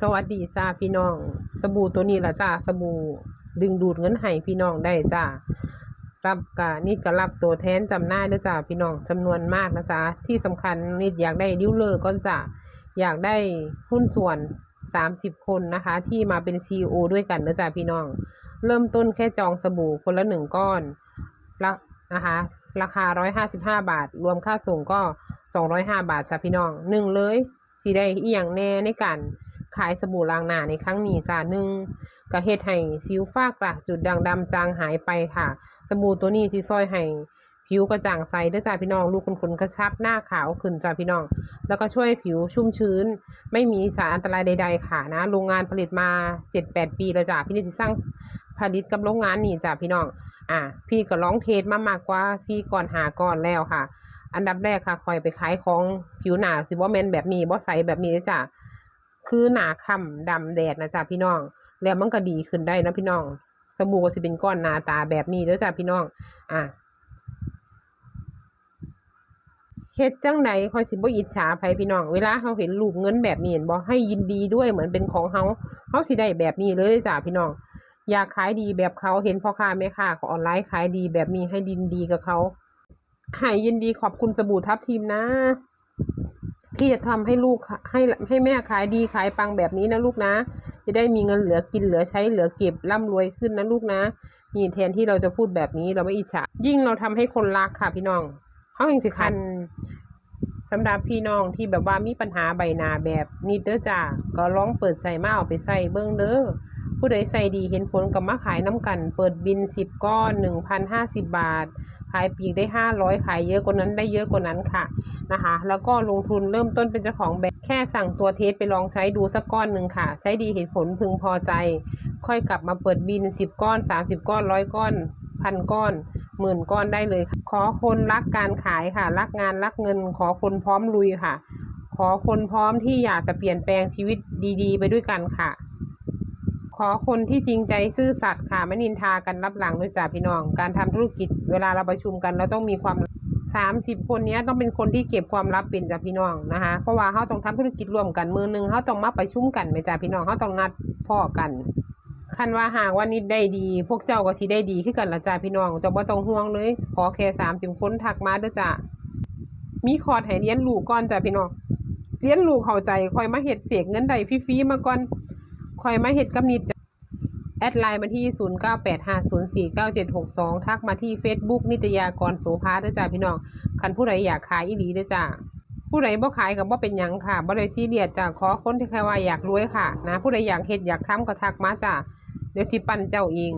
สวัสดีจ้าพี่น้อง สบู่ตัวนี้ละจ้าสบู่ดึงดูดเงินให้พี่น้องได้จ้ารับกะนี่ก็รับตัวแทนจำหน่ายเด้อจ้าพี่น้องจำนวนมากนะจ๊ะที่สำคัญนี่อยากได้ดิวเลอร์ก่อนจ้าอยากได้หุ้นส่วน 30 คนนะคะ ที่มาเป็น CEO ด้วยกันเด้อจ้าพี่น้อง เริ่มต้นแค่จองสบู่คนละหนึ่งก้อนละนะคะราคา 155 บาท รวมค่าส่งก็ 205 บาทจ้ะพี่น้องหนึ่งเลยสีได้อีหยังแน่ในการ ขายสบู่ล้างหน้าในครั้งนี้จ้ะหนึ่งกระเฮ็ดให้สิวฟ้ากระจุดด่างดำจางหายไปค่ะ สบู่ตัวนี้สิซอยให้ผิวกระจ่างใสเด้อจ้าพี่น้องลูกคุณๆกระชับหน้าขาวขึ้นจ้าพี่น้อง แล้วก็ช่วยผิวชุ่มชื้น ไม่มีสารอันตรายใด ๆ ค่ะนะโรงงานผลิตมา 7-8 ปีแล้วจ้ะพี่นี่สิสร้างผลิตกับโรงงานนี่จ้ะพี่น้องอะพี่ก็ร้องเทสมามากกว่าซีก่อนหาก่อนแล้วค่ะ อันดับแรกค่ะคอยไปขายของผิวหนาสิบ่แมนแบบนี้บ่ใสแบบนี้จ้ะ คือหนาค่ำดำแดดนะจ้ะพี่น้อง แล้วมันก็ดีขึ้นได้นะพี่น้องสบู่ก็สิเป็นก้อนหนาตาแบบนี้เด้อจ้ะพี่น้อง อะเฮ็ดจังไดคอยสิบ่อิจฉาไผพี่น้อง เวลาเฮาเห็นรูปเงินแบบนี้เห็นบ่ให้ยินดีด้วยเหมือนเป็นของเฮาเฮาสิได้แบบนี้เลยจ้ะพี่น้อง อยากขายดีแบบเขาเห็นพ่อค้าแม่ค้าของออนไลน์ขายดีแบบนี้ให้ดินดีกับเขาให้ยินดีขอบคุณสบู่ทับทีมนะ ที่จะทำให้ลูกให้ให้แม่ขายดีขายปังแบบนี้นะลูกนะ จะได้มีเงินเหลือกินเหลือใช้เหลือเก็บร่ำรวยขึ้นนะลูกนะนี่แทนที่เราจะพูดแบบนี้เราไม่อิจฉายิ่งเราทำให้คนรักค่ะพี่น้องเขาเองสิคันสำหรับพี่น้องที่แบบว่ามีปัญหาใบหน้าแบบนี้เด้อจ้าก็ลองเปิดใจมาเอาไปใส่เบิ้งเด้อผู้ใดใส่ดีเห็นผลกับมาขายน้ำกัน เปิดบินสิบก้อนหนึ่งพันห้าสิบบาท ขายปลีกได้ห้าร้อยขายเยอะกว่านั้นได้เยอะกว่านั้นค่ะ นะคะ แล้วก็ลงทุนเริ่มต้นเป็นเจ้าของแบรนด์แค่สั่งตัวเทสไปลองใช้ดูสักก้อนหนึ่งค่ะ ใช้ดีเห็นผลพึงพอใจ ค่อยกลับมาเปิดบินสิบก้อนสามสิบก้อนร้อยก้อนพันก้อนหมื่นก้อนได้เลยค่ะขอคนรักการขายค่ะ รักงานรักเงิน ขอคนพร้อมลุยค่ะ ขอคนพร้อมที่อยากจะเปลี่ยนแปลงชีวิตดี ๆ ไปด้วยกันค่ะ ขอคนที่จริงใจซื่อสัตย์ค่ะไม่นินทากันรับหลังด้วยจ้าพี่น้อง การทำธุรกิจเวลาเราประชุมกันเราต้องมีความ สามสิบคนนี้ต้องเป็นคนที่เก็บความลับเป็นจ้าพี่น้องนะคะ เพราะว่าเขาต้องทำธุรกิจร่วมกันมือหนึ่งเขาต้องมาประชุมกันไหมจ้าพี่น้องเขาต้องนัดพ่อกันคันว่าหากว่านิดได้ดี พวกเจ้าก็สิได้ดีขึ้นกันละจ้าพี่น้องจ้าบ่ต้องห่วงเลย ขอแค่สามสิบคนทักมาเด้อจ้ามีคอร์สให้เรียนรู้ก่อนจ้าพี่น้องเรียนรู้เข้าใจคอยมาเฮ็ดเสกเงินใดฟรีๆมาก่อนคอยมาเฮ็ดกับนิดจ้ะ แอดไลน์มาที่ 0985049762 ทักมาที่ Facebook นิตยากรโสภาเด้อจ้าพี่น้อง คันผู้ใดอยากขายอีหลีเด้อจ้า ผู้ใดบ่ขายกับบ่เป็นหยังค่ะบ่ได้ซีเรียสจ้าขอคนที่แค่ว่าอยากรวยค่ะ นะ ผู้ใดอยากเฮ็ดอยากทำก็ทักมาจ้า เดี๋ยวสิปั่นเจ้าเอง